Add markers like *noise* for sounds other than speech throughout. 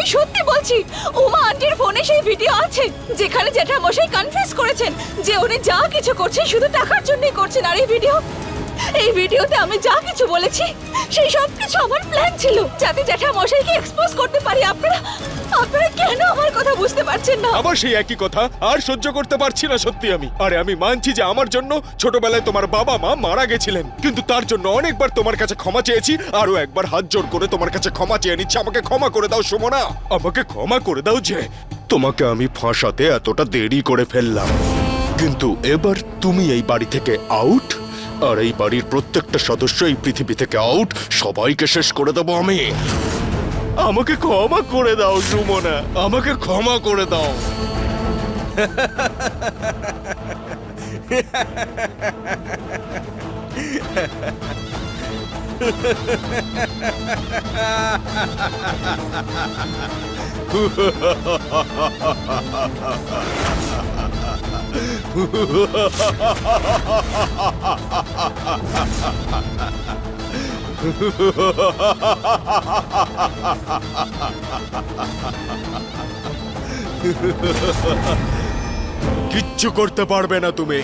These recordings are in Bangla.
আমি সত্যি বলছি, উমা আন্টির ফোনে সেই ভিডিও আছে, যেখানে জ্যাঠামশাই কনফেস করেছেন যে উনি যা কিছু করছেন শুধু টাকার জন্যই করছেন, আর এই ভিডিও এই ভিডিওতে আমি যা কিছু বলেছি, সেই সব কিছু আমার প্ল্যান ছিল। যাতে জ্যাঠামশাইকে এক্সপোজ করতে পারি। আপনারা আপনারা কেন আমার কথা বুঝতে পারছেন না? আবার সেই একই কথা, আর সহ্য করতে পারছি না সত্যি আমি। আরে আমি মানছি যে আমার জন্য ছোটবেলায় তোমার বাবা মা মারা গেছিলেন। কিন্তু তার জন্য অনেকবার তোমার কাছে ক্ষমা চেয়েছি আরও একবার হাত জোর করে তোমার কাছে ক্ষমা চেয়ে নিচ্ছি। আমাকে ক্ষমা করে দাও, সুমনা। আমাকে ক্ষমা করে দাও যে তোমাকে আমি ফাঁসাতে এতটা দেরি করে ফেললাম। কিন্তু এবার তুমি এই বাড়ি থেকে আউট আর এই বাড়ির প্রত্যেকটা সদস্য এই পৃথিবী থেকে আউট সবাইকে শেষ করে দেবো আমি। আমাকে ক্ষমা করে দাও, সুমনা। আমাকে ক্ষমা করে দাও। *laughs* কিচ্ছু করতে পারবে না তুমি।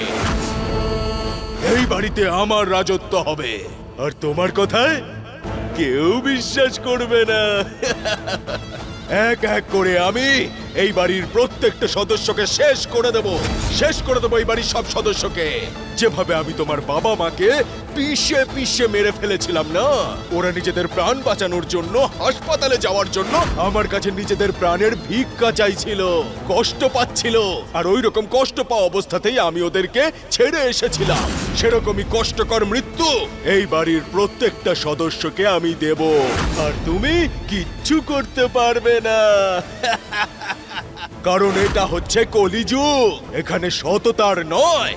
এই বাড়িতে আমার রাজত্ব হবে। আর তোমার কথায় কেউ বিশ্বাস করবে না। এক এক করে আমি এই বাড়ির প্রত্যেকটা সদস্যকে শেষ করে দেব। শেষ করে দেবো এই বাড়ির সব সদস্যকে। যেভাবে আমি তোমার বাবা মাকে পিষে পিষে মেরে ফেলেছিলাম না? ওরা নিজেদের প্রাণ বাঁচানোর জন্য হাসপাতালে যাওয়ার জন্য আমার কাছে নিজেদের প্রাণের ভিক্ষা চাইছিল, কষ্ট পাচ্ছিল। আর ওই রকম কষ্ট পাওয়া অবস্থাতেই আমি ওদেরকে ছেড়ে এসেছিলাম। সেরকমই কষ্টকর মৃত্যু এই বাড়ির প্রত্যেকটা সদস্যকে আমি দেব। আর তুমি কিচ্ছু করতে পারবে না। *laughs* কারণ এটা হচ্ছে কলিযুগ। এখানে সততার নয়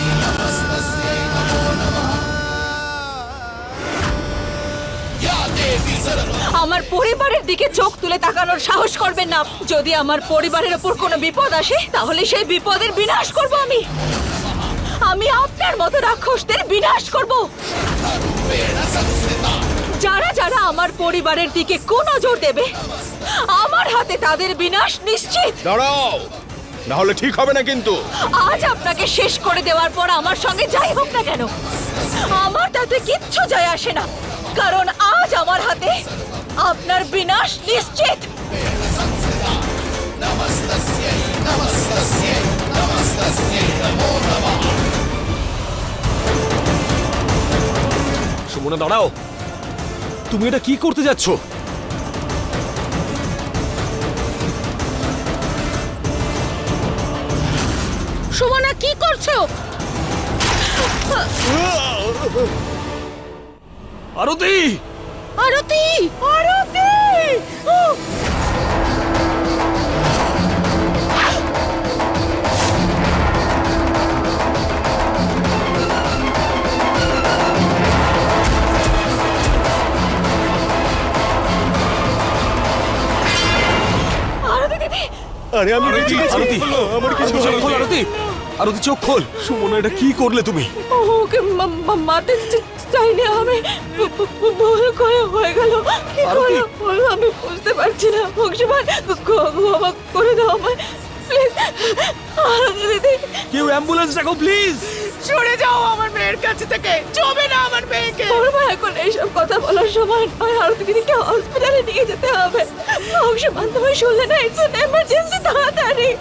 আমার পরিবারের দিকে চোখ তুলে তাকানোর সাহস করবেন না। যদি আমার পরিবারের ওপর কোনো বিপদ আসে তাহলে সেই বিপদের বিনাশ করব আমি। আমি আপনার মতো রাক্ষসদের বিনাশ করব। যারা যারা আমার পরিবারের দিকে কোন নজর দেবে আমার হাতে তাদের বিনাশ নিশ্চিত। দাঁড়াও না হলে ঠিক হবে না কিন্তু। আজ আপনাকে শেষ করে দেওয়ার পর আমার সঙ্গে যাই হোক না কেন। আমার তাতে কিচ্ছু যায় আসে না। কারণ আজ আমার হাতে আপনার বিনাশ নিশ্চিত। সুমনা দাঁড়াও। তুমি এটা কি করতে যাচ্ছ? সুমনা কি করছ? আরতি! আরতি আরতি! আরতি আরে আমি আরতি। আরতি, আমার কিছু চোখ আরতি আরতি চোখ খোল। সুমনা এটা কি করলে তুমি? ওকে মা- মা- মারতে চাইনি আমি ভুল করে হয়ে গেল। কি। করে হলো আমি বুঝতে পারছি না। ভগবান ক্ষমা করে দাও আমায়। কেউ অ্যাম্বুলেন্স ডাকো প্লিজ! সরে যাও আমার মেয়ের কাছে থেকে। চবে না আমার মেয়েকে। বড়মা এখন এইসব কথা বলার সময় নয়। আরতি দিদিকে হসপিটালে নিয়ে যেতে হবে। ভগবান তুমি শুনলে না ইটস এন এমার্জেন্সি তাড়াতাড়ি।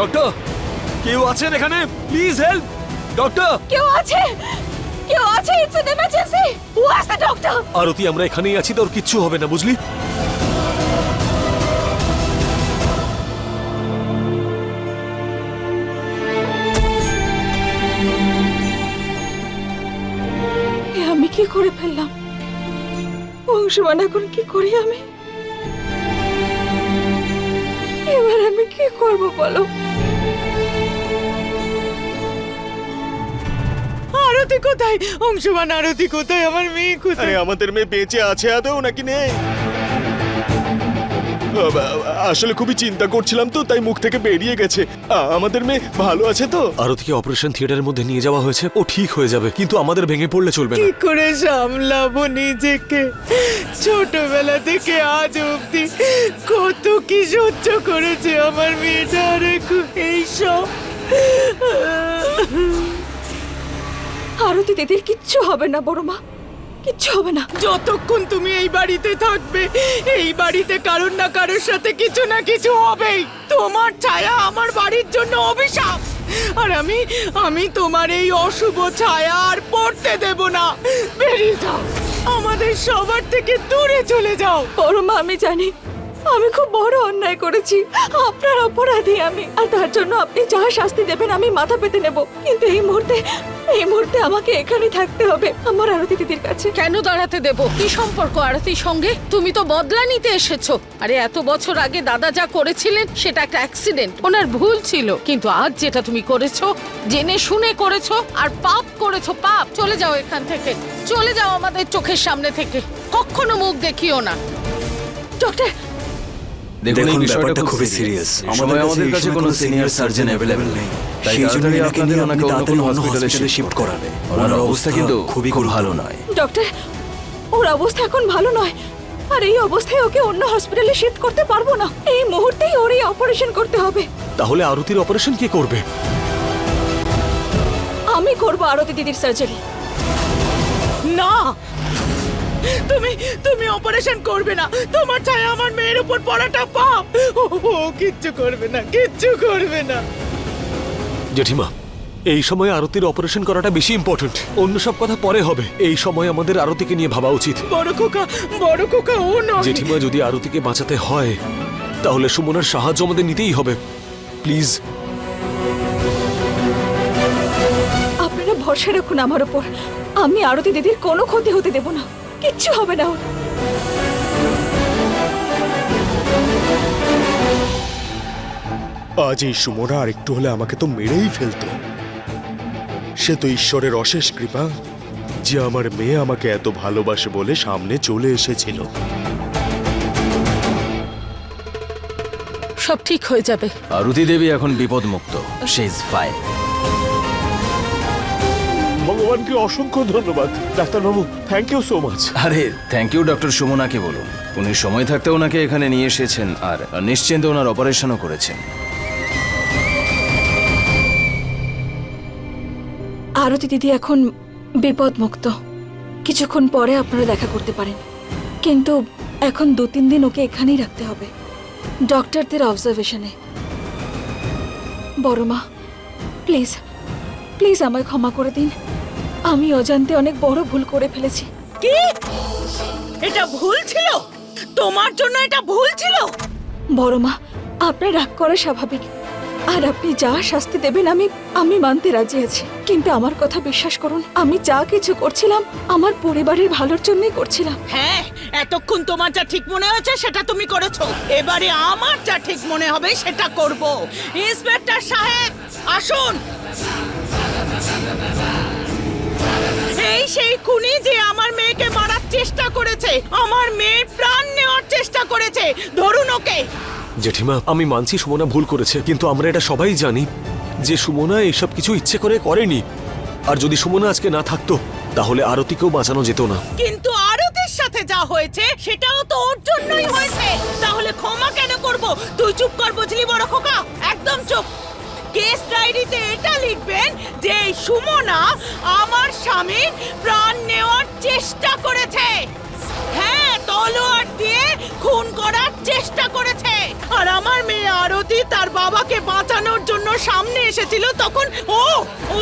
ডক্টর কেউ আছেন এখানে? প্লিজ হেল্প ডক্টর কেউ আছে? কেউ আছে? It's an emergency was the doctor Arati আমরা এখানেই আছি তোর কিচ্ছু হবে না বুঝলি? আমি কি করে ফেললাম? বংশমান এখন কি করি আমি? করব বলো? আরতি কোথায়? অংশমান, আরতি কোথায়? আমার মেয়ে কোথায়? আমাদের মেয়ে বেঁচে আছে, আদৌ নাকি নেই? আসলে খুবই চিন্তা করছিলাম তো তাই মুখ থেকে বেরিয়ে গেছে। আমাদের মেয়ে ভালো আছে তো? আরতিকে অপারেশন থিয়েটারের মধ্যে নিয়ে যাওয়া হয়েছে ও ঠিক হয়ে যাবে কিন্তু আমাদের ভেঙে পড়লে চলবে কি না করে সামলাবো নিজেকে? ছোটবেলা থেকে আজ অব্দি কত কি সহ্য করেছে আমার মেয়েটা আর এইসব আরতি দিদির কিচ্ছু হবে না বড় মা কিচ্ছু হবে না। যতক্ষণ তুমি এই বাড়িতে থাকবে এই বাড়িতে কারোর না কারোর সাথে কিছু না কিছু হবেই। তোমার ছায়া আমার বাড়ির জন্য অভিশাপ। আর আমি আমি তোমার এই অশুভ ছায়া আর পড়তে দেব না। বেরিয়ে যাও। আমাদের সবার থেকে দূরে চলে যাও। পরমা আমি জানি আমি খুব বড় অন্যায় করেছি। আপনার অপরাধী আমি। আর তার জন্য আপনি যা শাস্তি দেবেন আমি মাথা পেতে নেব। কিন্তু এই মুহূর্তে এই মুহূর্তে আমাকে এখানেই থাকতে হবে আমার আরতি দিদির কাছে। কেন দাঁড়াতে দেব? কি সম্পর্ক আরতির সঙ্গে? তুমি তো বদলা নিতে এসেছ। আরে এত বছর আগে দাদা যা করেছিলেন সেটা একটা অ্যাক্সিডেন্ট ওনার ভুল ছিল। কিন্তু আজ যেটা তুমি করেছ জেনে শুনে করেছ আর পাপ করেছ পাপ। চলে যাও এখান থেকে। চলে যাও আমাদের চোখের সামনে থেকে। কখনো মুখ দেখিও না। ডক্টর দেখুন এই ব্যাপারটা খুবই সিরিয়াস আমাদের আমাদের কাছে কোনো সিনিয়র সার্জন অ্যাভেলেবল নেই। তাই জন্য ওনাকে নিয়ে তাড়াতাড়ি অন্য হসপিটালে শিফট করাবে। ওনার অবস্থা কিন্তু খুবই খুব ভালো নয়। ডক্টর ওর অবস্থা এখন ভালো নয়। আর এই অবস্থায় ওকে অন্য হসপিটালে শিফট করতে পারব না। এই মুহূর্তেই ওর এই অপারেশন করতে হবে। তাহলে আরতির অপারেশন কে করবে? আমি করব আরতি দিদির সার্জারি না! তুমি তুমি অপারেশন করবে না। তোমার ছায়া আমার মেয়ের উপর পড়াটা পাপ। ও কিচ্ছু করবে না কিচ্ছু করবে না। জেঠিমা এই সময় আরতির অপারেশন করাটা বেশি ইম্পর্ট্যান্ট অন্য সব কথা পরে হবে। এই সময় আমাদের আরতিকে নিয়ে ভাবা উচিত। বড় খোকা বড় খোকা ও নয়। জেঠিমা যদি আরতিকে বাঁচাতে হয় তাহলে সুমনার সাহায্য আমাদের নিতেই হবে। প্লিজ। আপনারা ভরসা রাখুন আমার উপর। আমি আরতি দিদির কোনো ক্ষতি হতে দেব না। কিচ্ছু হবে না ওর। আজ এই সুমনা আর একটু হলে আমাকে তো মেরেই ফেলতো। সে তো ঈশ্বরের অশেষ কৃপা যে আমার মেয়ে আমাকে এত ভালোবাসে বলে সামনে চলে এসেছিল। সব ঠিক হয়ে যাবে। আরতি দেবী এখন বিপদমুক্ত। শি ইজ ফাইন ভগবানকে অসংখ্য ধন্যবাদ। ডাক্তারবাবু থ্যাংক ইউ সো মাচ আরে থ্যাংক ইউ ডক্টর সুমনাকে বলুন। উনি সময় থাকতে ওনাকে এখানে নিয়ে এসেছেন আর নিশ্চিন্তে ওনার অপারেশনও করেছেন। আরতি দিদি এখন বিপদমুক্ত। কিছুক্ষণ পরে আপনারা দেখা করতে পারেন। কিন্তু এখন দু তিন দিন ওকে এখানেই রাখতে হবে। ডক্টরদের অবজারভেশনে বড় মা প্লিজ প্লিজ আমায় ক্ষমা করে দিন। আমি অজান্তে অনেক বড় ভুল করে ফেলেছি। কি? এটা ভুল ছিল? তোমার জন্য এটা ভুল ছিল? বড় মা আপনার রাগ করা স্বাভাবিক। আর আপনি যা শাস্তি দেবেন আমি আমি মানতে রাজি আছি। কিন্তু আমার কথা বিশ্বাস করুন আমি যা কিছু করছিলাম আমার পরিবারের ভালোর জন্যই করছিলাম। হ্যাঁ এতক্ষণ তোমার যা ঠিক মনে হয়েছে সেটা তুমি করেছ। এবারে আমার যা ঠিক মনে হবে সেটা করব। ইন্সপেক্টর সাহেব আসুন। এই সেই খুনি যে আমার মেয়েকে মারার চেষ্টা করেছে আমার মেয়ের প্রাণ নেওয়ার চেষ্টা করেছে। ধরুন ওকে। জেঠিমা আমি মানছি সুমনা ভুল করেছে কিন্তু আমরা এটা সবাই জানি যে সুমনা এসব কিছু ইচ্ছে করে করেনি। আর যদি সুমনা আজকে না থাকতো তাহলে আরতিকেও বাঁচানো যেত না। কিন্তু আরতের সাথে যা হয়েছে সেটাও তো ওর জন্যই হয়েছে। তাহলে ক্ষমা কেন করব? তুই চুপ কর বুঝলি বড় খোকা? একদম চুপ। কেস ডায়েরিতে এটা লিখবেন যে, সুমনা আমার স্বামীর প্রাণ নেওয়ার চেষ্টা করেছে। হ্যাঁ তলোয়ার দিয়ে খুন করার চেষ্টা করেছে। আর আমার মেয়ে আরতি তার বাবাকে বাঁচানোর জন্য সামনে এসেছিল তখন ও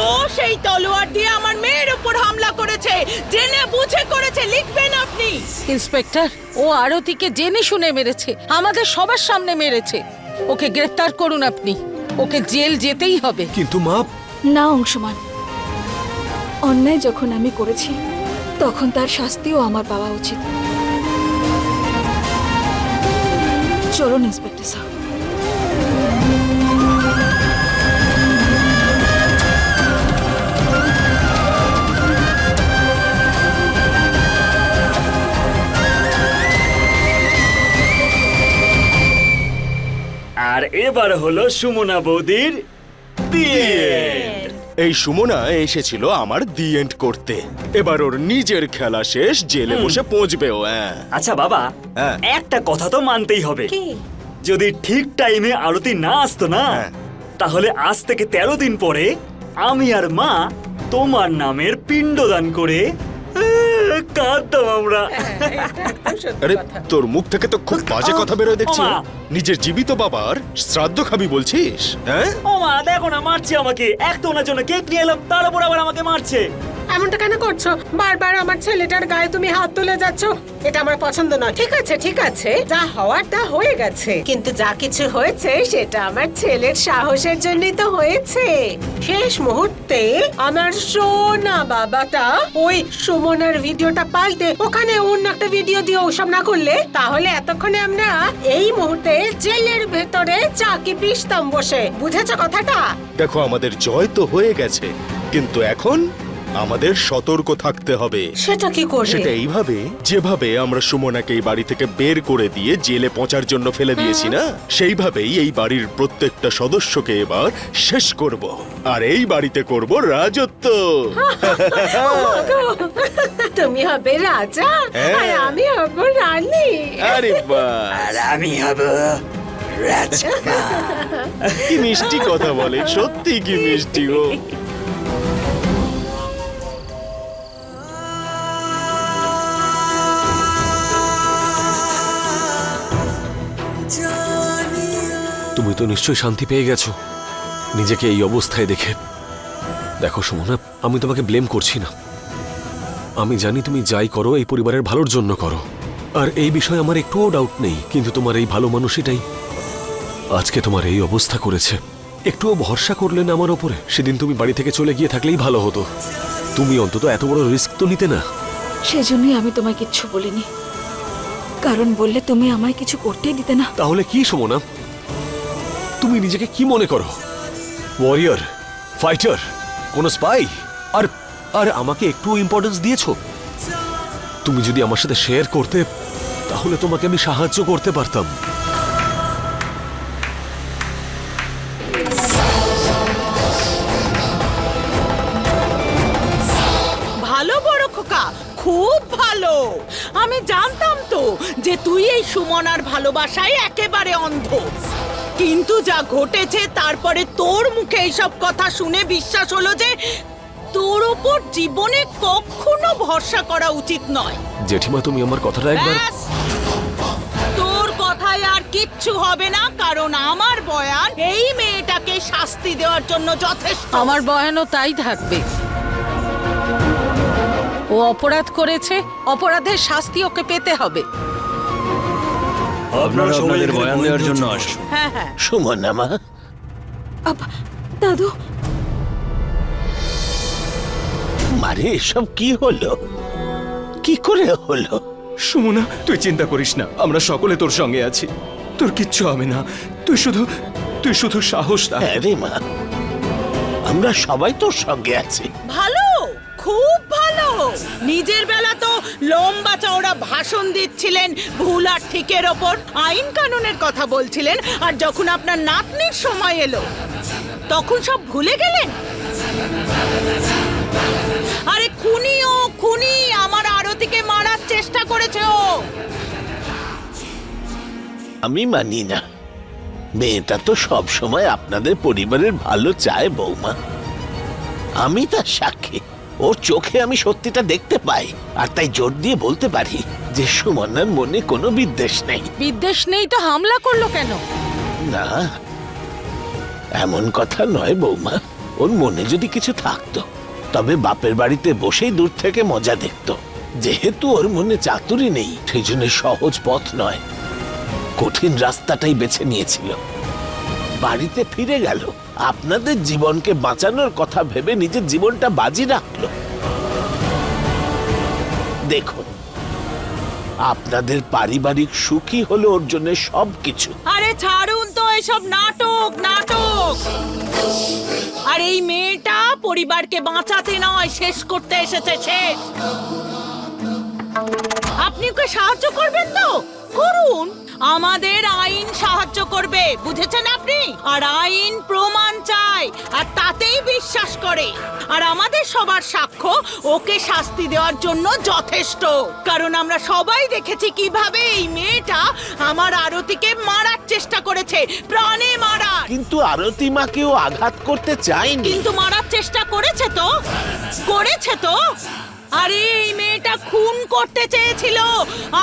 ও সেই তলোয়ার দিয়ে আমার মেয়ের উপর হামলা করেছে। জেনে বুঝে করেছে, লিখবেন আপনি। ইন্সপেক্টর, ও আরতিকে জেনে শুনে মেরেছে। আমাদের সবার সামনে মেরেছে। ওকে গ্রেফতার করুন আপনি। ওকে জেল যেতেই হবে। কিন্তু মা না অংশমান। অন্যায় যখন আমি করেছি তখন তার শাস্তিও আমার পাওয়া উচিত। চলুন ইন্সপেক্টর সাহেব এবার হলো সুমনা বৌদির এই সুমনা এসেছিল আমার দি এন্ড করতে। এবার ওর নিজের খেলা শেষ জেলে বসে পৌঁছবে ও হ্যাঁ। আচ্ছা বাবা হ্যাঁ। একটা কথা তো মানতেই হবে। যদি ঠিক টাইমে আরতি না আসতো না হ্যাঁ। তাহলে আজ থেকে তেরো দিন পরে আমি আর মা তোমার নামের পিণ্ডদান করে কাঁদতাম আমরা। আরে তোর মুখ থেকে তো খুব বাজে কথা বেরোয় দেখছি। ওমা। নিজের জীবিত বাবার শ্রাদ্ধ খাবি বলছিস হ্যাঁ? ও মা দেখো না মারছে আমাকে। এক তো ওনার জন্য কেক নিয়ে এলাম তার উপর আবার আমাকে মারছে। এমনটা কেন করছ? বারবার আমার ছেলেটার গায়ে তুমি হাত তুলে যাচ্ছ। এটা আমার পছন্দ নয়। ঠিক আছে ঠিক আছে। যা হওয়ার তা হয়ে গেছে। কিন্তু যা কিছু হয়েছে, সেটা আমার ছেলের সাহসের জন্যই তো হয়েছে। শেষ মুহূর্তে আমার সোনা বাবাটা ওই সুমনার ভিডিওটা পাল্টে ওখানে অন্য একটা ভিডিও দিয়ে ওসব না করলে, তাহলে এতক্ষণে আমরা এই মুহূর্তে জেলের ভেতরে চাকি পিসতাম বসে। বুঝেছ কথাটা? দেখো, আমাদের জয় তো হয়ে গেছে। কিন্তু এখন আমাদের সতর্ক থাকতে হবে। সেটা কি করবে সেটা এইভাবে যেভাবে আমরা সুমনাকে এই বাড়ি থেকে বের করে দিয়ে জেলে পচার জন্য ফেলে দিয়েছি না সেইভাবেই এই বাড়ির প্রত্যেকটা সদস্যকে এবার শেষ করব। আর এই বাড়িতে করব রাজত্ব। *laughs* তুমি হবে রাজা হ্যাঁ। আর আমি হব রানী। আরে বাহ আর আমি হব রাজা কি মিষ্টি কথা বলে সত্যি কি মিষ্টি গো। তুমি তো নিশ্চয়ই শান্তি পেয়ে গেছো। নিজেকে এই অবস্থায় দেখে। দেখো সুমনা আমি তোমাকে ব্লেম করছি না। আমি জানি তুমি যাই করো এই পরিবারের ভালোর জন্য করো। আর এই বিষয়ে আমার একটুও ডাউট নেই কিন্তু তোমার এই ভালো মানুষটাই আজকে তোমার এই অবস্থা করেছে। একটুও ভরসা করলেন আমার ওপরে? সেদিন তুমি বাড়ি থেকে চলে গিয়ে থাকলেই ভালো হতো। তুমি অন্তত এত বড় রিস্ক তো নিতে না। সেজন্যই আমি তোমায় কিচ্ছু বলিনি। কারণ বললে তুমি আমায় কিছু করতেই দিতে না। তাহলে কি সুমনা? তুমি নিজেকে কি মনে করো? ওয়ারিয়র ফাইটার কোন স্পাই আর আর আমাকে একটু ইম্পর্টেন্স দিয়েছ? তুমি যদি আমার সাথে শেয়ার করতে, তাহলে তোমাকে আমি সাহায্য করতে পারতাম। ভালো বড় খোকা, খুব ভালো। আমি জানতাম তো যে তুই এই সুমনার ভালোবাসায় একেবারে অন্ধ। কিন্তু যা ঘটেছে তারপরে তোর মুখে এইসব কথা শুনে বিশ্বাস হলো যে তোর ওপর জীবনে কখনো ভরসা করা উচিত নয়। জেঠিমা তুমি আমার কথাটা একবার ব্যাস! তোর কথায় আর কিচ্ছু হবে না কারণ আমার বয়ান এই মেয়েটাকে শাস্তি দেওয়ার জন্য যথেষ্ট। আমার বয়ানও তাই থাকবে। ও অপরাধ করেছে অপরাধের শাস্তি ওকে পেতে হবে। আপনারা আপনাদের বয়ান দেওয়ার জন্য আসুন। হ্যাঁ হ্যাঁ। সুমনা মা। দাদু। মারে এসব কি হলো? কি করে হলো? সুমনা তুই চিন্তা করিস না। আমরা সকলে তোর সঙ্গে আছি। তোর কিচ্ছু হবে না। তুই শুধু তুই শুধু সাহস রাখ। হ্যাঁ রে মা। আমরা সবাই তোর সঙ্গে আছি। ভালো খুব ভালো। নিজের বেলা তো লম্বা চওড়া ভাষণ দিচ্ছিলেন, ভুল আর ঠিকের ওপর আইন কানুনের কথা বলছিলেন, আর যখন আপনার নাতনির সময় এলো, তখন সব ভুলে গেলেন? আরে খুনি ও খুনি, আমার আরতিকে মারার চেষ্টা করেছে ও। আমি মানি না। মেয়েটা তো সব সময় আপনাদের পরিবারের ভালো চায়, বৌমা। আমি তার সাক্ষী। ওর চোখে আমি সত্যিটা দেখতে পাই। আর তাই জোর দিয়ে বলতে পারি যে সুমনার মনে কোনো বিদ্বেষ নেই। বিদ্বেষ নেই তো হামলা করল কেন? না এমন কথা নয় বৌমা। ওর মনে যদি কিছু থাকতো তবে বাপের বাড়িতে বসেই দূর থেকে মজা দেখতো। যেহেতু ওর মনে চাতুরি নেই সেই জন্য সহজ পথ নয়। কঠিন রাস্তাটাই বেছে নিয়েছিল। বাড়িতে ফিরে গেল। আপনাদের জীবনকে বাঁচানোর কথা ভেবে নিজের জীবনটা বাজি রাখল। দেখুন, আপনাদের পারিবারিক সুখী হলো ওর জন্য সবকিছু। আরে ছাড়ুন তো এসব নাটক নাটক। আর এই মেয়েটা পরিবারকে বাঁচাতে নয়, শেষ করতে এসেছে, শেষ। আপনি ওকে সাহায্য করবেন তো? করুন। আমাদের আইন সাহায্য করবে বুঝেছেন আপনি? আর আইন প্রমাণ চায় আর তাতেই বিশ্বাস করে। আর আমাদের সবার সাক্ষ্য ওকে শাস্তি দেওয়ার জন্য যথেষ্ট। কারণ আমরা সবাই দেখেছি কীভাবে এই মেয়েটা আমার আরতিকে মারার চেষ্টা করেছে প্রাণে মারা কিন্তু আরতি মাকেও আঘাত করতে চাইনি কিন্তু মারার চেষ্টা করেছে তো? করেছে তো? আরে, এই মেয়েটা খুন করতে চেয়েছিল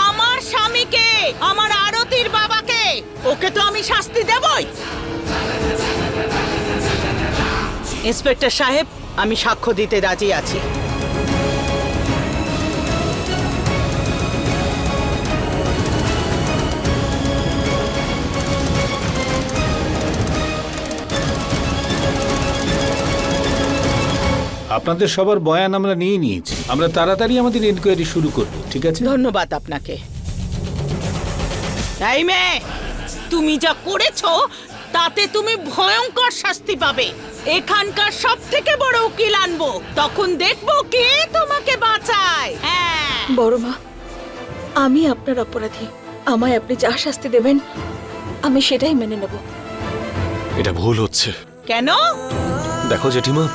আমার স্বামীকে, আমার আরতির বাবাকে। ওকে তো আমি শাস্তি দেবই। ইন্সপেক্টর সাহেব, আমি সাক্ষ্য দিতে রাজি আছি। আপনাদের সবার বয়ান আমরা নিয়ে নিয়েছি। আমরা তাড়াতাড়ি আমাদের এনকোয়ারি শুরু করব ঠিক আছে? ধন্যবাদ আপনাকে। এই মেয়ে তুমি যা করেছ তাতে তুমি ভয়ঙ্কর শাস্তি পাবে। এখানকার সব থেকে বড় উকিল আনব। তখন দেখব কে তোমাকে বাঁচায়। হ্যাঁ। বড় মা আমি আপনার অপরাধী। আমায় আপনি যা শাস্তি দেবেন আমি সেটাই মেনে নেব। এটা ভুল হচ্ছে। কেন? দেখো জেঠিমা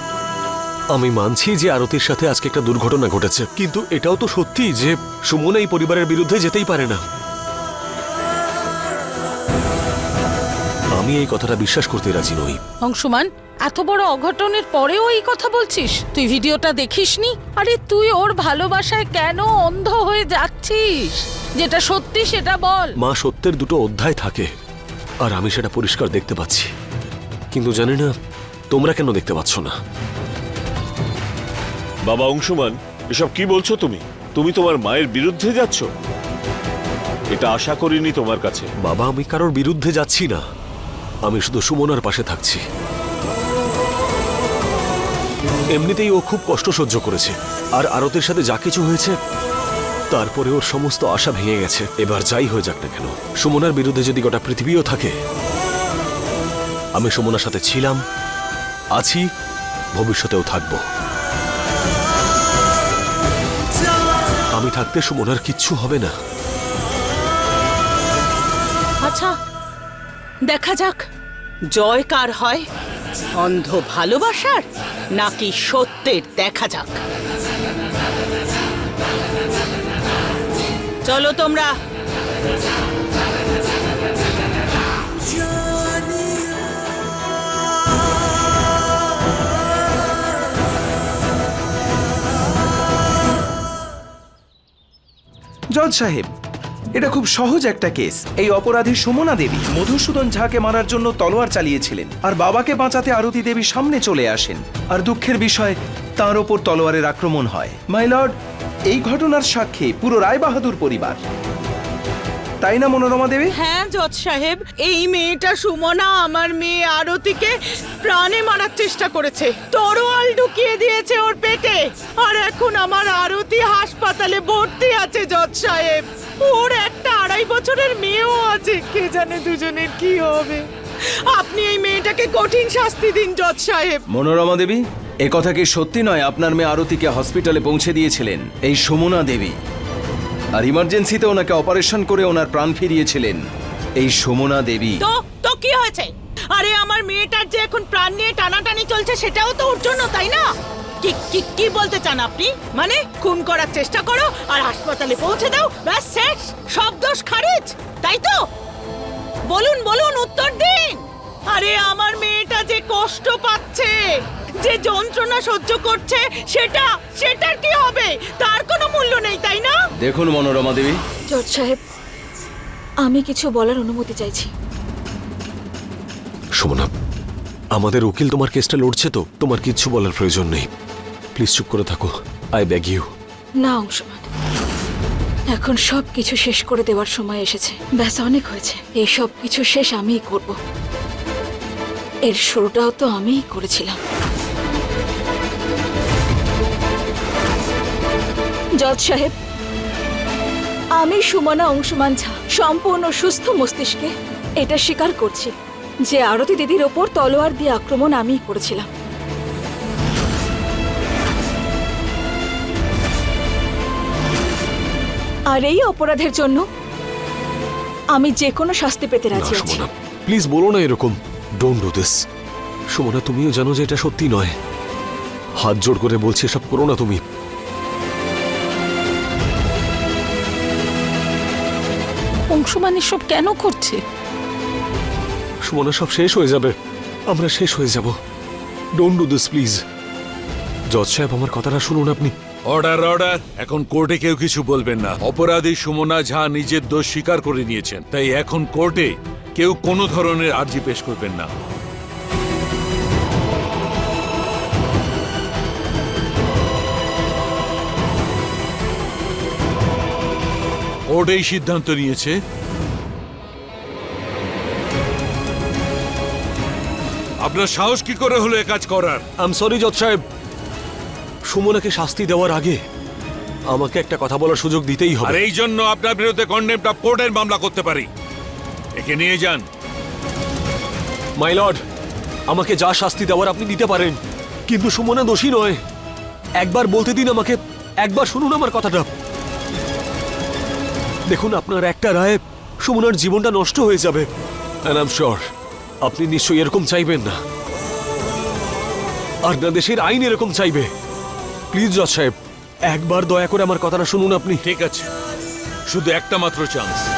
আমি মানছি যে আরতির সাথে আজকে একটা দুর্ঘটনা ঘটেছে। কিন্তু এটাও তো সত্যি যে সুমন এই পরিবারের বিরুদ্ধে যেতেই পারে না। আমি এই কথাটা বিশ্বাস করতে রাজি নই। অংশুমান এত বড় অঘটনের পরেও এই কথা বলছিস? তুই ভিডিওটা দেখিসনি? আরে তুই ওর ভালোবাসায় কেন অন্ধ হয়ে যাচ্ছিস? যেটা সত্যি সেটা বল। মা সত্যের দুটো অধ্যায় থাকে আর আমি সেটা পরিষ্কার দেখতে পাচ্ছি। কিন্তু জানি না তোমরা কেন দেখতে পাচ্ছ না? বাবা অংশুমান, এসব কি বলছো তুমি? তুমি তোমার মায়ের বিরুদ্ধে যাচ্ছ? এটা আশা করিনি তোমার কাছে। বাবা, আমি কারোর বিরুদ্ধে যাচ্ছি না। আমি শুধু সুমনার পাশে থাকছি। এমনিতেই ও খুব কষ্ট সহ্য করেছে। আর আরতের সাথে যা কিছু হয়েছে, তারপরে ওর সমস্ত আশা ভেঙে গেছে। এবার যাই হয়ে যাক না কেন। সুমনার বিরুদ্ধে যদি গোটা পৃথিবীও থাকে, আমি সুমনার সাথে ছিলাম, আছি, ভবিষ্যতেও থাকব। আমি থাকতে সুমনার কিচ্ছু হবে না। আচ্ছা দেখা যাক জয় কার হয়। অন্ধ ভালোবাসার নাকি সত্যের দেখা যাক। চলো তোমরা। জজ সাহেব, এটা খুব সহজ একটা কেস। এই অপরাধী সুমনা দেবী মধুসূদন ঝাকে মারার জন্য তলোয়ার চালিয়েছিলেন আর বাবাকে বাঁচাতে আরতি দেবী সামনে চলে আসেন। আর দুঃখের বিষয়, তার ওপর তলোয়ারের আক্রমণ হয়। মাই লর্ড, এই ঘটনার সাক্ষী পুরো রায় বাহাদুর পরিবার। তাই না মনোরমা দেবী? হ্যাঁ জজ সাহেব এই মেয়েটা সুমনা আমার মেয়ে আরতিকে প্রাণে মারার চেষ্টা করেছে। তরোয়াল ঢুকিয়ে দিয়েছে ওর পেটে। আর এখন আমার আরতি হাসপাতালে ভর্তি আছে জজ সাহেব। ওর একটা আড়াই বছরের মেয়েও আছে। কে জানে দুজনের কি হবে। আপনি এই মেয়েটাকে কঠিন শাস্তি দিন জজ সাহেব। মনোরমা দেবী এ কথা কি সত্যি নয়? আপনার মেয়ে আরতিকে হসপিটালে পৌঁছে দিয়েছিলেন এই সুমনা দেবী। আর ইমার্জেন্সিতে ওনাকে অপারেশন করে ওনার প্রাণ ফিরিয়েছিলেন এই সুমনা দেবী। তো তো কি হয়েছে? আরে, আমার মেয়েটার যে এখন প্রাণ নিয়ে টানাটানি চলছে, সেটাও তো ওর জন্য, তাই না? কি কি কি বলতে চান আপনি? মানে খুন করার চেষ্টা করো, আর হাসপাতালে পৌঁছে দাও, ব্যাস, শেষ, সব দোষ খারিজ, তাই তো? বলুন বলুন, উত্তর দিন। আরে, আমার মেয়েটা যে কষ্ট পাচ্ছে। যে যন্ত্রণা সহ্য করছে সেটা সেটার কি হবে? তার কোনো মূল্য নেই তাই না? দেখুন মনোরমা দেবী। জজ সাহেব আমি কিছু বলার অনুমতি চাইছি। সুমনা আমাদের উকিল তোমার কেসটা লড়ছে তো তোমার কিচ্ছু বলার প্রয়োজন নেই। প্লিজ চুপ করে থাকো আই ব্যাগ ইউ না অংশমান। এখন সব কিছু শেষ করে দেওয়ার সময় এসেছে। ব্যাস অনেক হয়েছে। এই সব কিছু শেষ আমিই করব। এর শুরুটাও তো আমিই করেছিলাম। জজ সাহেব। আমি সুমনা অংশুমান ঝা সম্পূর্ণ সুস্থ মস্তিষ্কে এটা স্বীকার করছি যে আরতি দিদির ওপর তলোয়ার দিয়ে আক্রমণ আমিই করেছিলাম। আর এই অপরাধের জন্য আমি যে কোনো শাস্তি পেতে রাজি আছি। সুমনা প্লিজ বলো না এরকম। ডোন্ট ডু দিস সুমনা তুমিও জানো যে এটা সত্যি নয়। হাত জোড় করে বলছি এসব করো না তুমি। অংশমান এসব কেন করছে? সুমনা সব শেষ হয়ে যাবে। আমরা শেষ হয়ে যাব। ডোন্ট ডু দিস প্লিজ জজ সাহেব আমার কথাটা শুনুন আপনি। অর্ডার অর্ডার এখন কোর্টে কেউ কিছু বলবেন না। অপরাধী সুমনা ঝা নিজের দোষ স্বীকার করে নিয়েছেন। তাই এখন কোর্টে কেউ কোনো ধরনের আর্জি পেশ করবেন না। কোর্ট এই সিদ্ধান্ত নিয়েছে। আপনার সাহস কি করে হলো এ কাজ করার? আম সরি জজ সাহেব। সুমনাকে শাস্তি দেওয়ার আগে আমাকে একটা কথা বলার সুযোগ দিতেই আর হবে এই জন্য আপনার বিরুদ্ধে কন্ডেমটা কোর্টের মামলা করতে পারি। একে নিয়ে যান। মাই লর্ড আমাকে যা শাস্তি দেওয়ার আপনি দিতে পারেন কিন্তু সুমনা দোষী নয়। একবার বলতে দিন আমাকে একবার শুনুন আমার কথাটা। দেখুন, আপনার একটা রায়ে, সুমনার জীবনটা নষ্ট হয়ে যাবে। আপনি নিশ্চয়ই এরকম চাইবেন না। আর না, দেশের আইন এরকম চাইবে। প্লিজ জজ সাহেব, একবার দয়া করে আমার কথাটা শুনুন আপনি। ঠিক আছে। শুধু একটা মাত্র চান্স